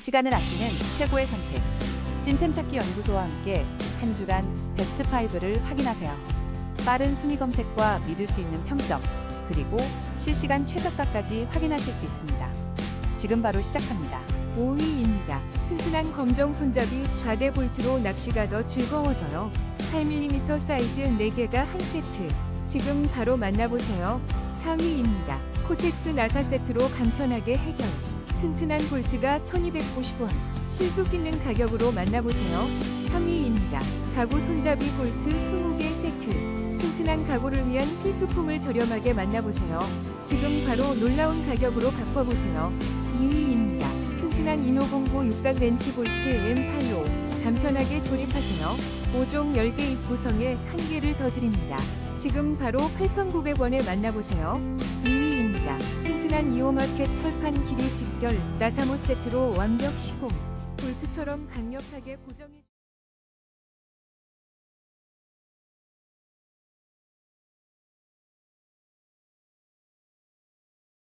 시간을 아끼는 최고의 선택. 찐템 찾기 연구소와 함께 한 주간 베스트 5를 확인하세요. 빠른 순위 검색과 믿을 수 있는 평점, 그리고 실시간 최저가까지 확인하실 수 있습니다. 지금 바로 시작합니다. 5위입니다. 튼튼한 검정 손잡이 좌대 볼트로 낚시가 더 즐거워져요. 8mm 사이즈 4개가 한 세트. 지금 바로 만나보세요. 4위입니다. 코텍스 나사 세트로 간편하게 해결. 튼튼한 볼트가 1290원. 실속 있는 가격으로 만나보세요. 3위입니다. 가구 손잡이 볼트 20개 세트. 튼튼한 가구를 위한 필수품을 저렴하게 만나보세요. 지금 바로 놀라운 가격으로 바꿔보세요. 2위입니다. 튼튼한 이노공고 육각 렌치 볼트 M8로 간편하게 조립하세요. 5종 10개 입 구성에 한 개를 더 드립니다. 지금 바로 8,900원에 만나보세요. 2위입니다. 튼튼한 이오마켓 철판 길이 직결 나사모 세트로 완벽 시공. 볼트처럼 강력하게 고정해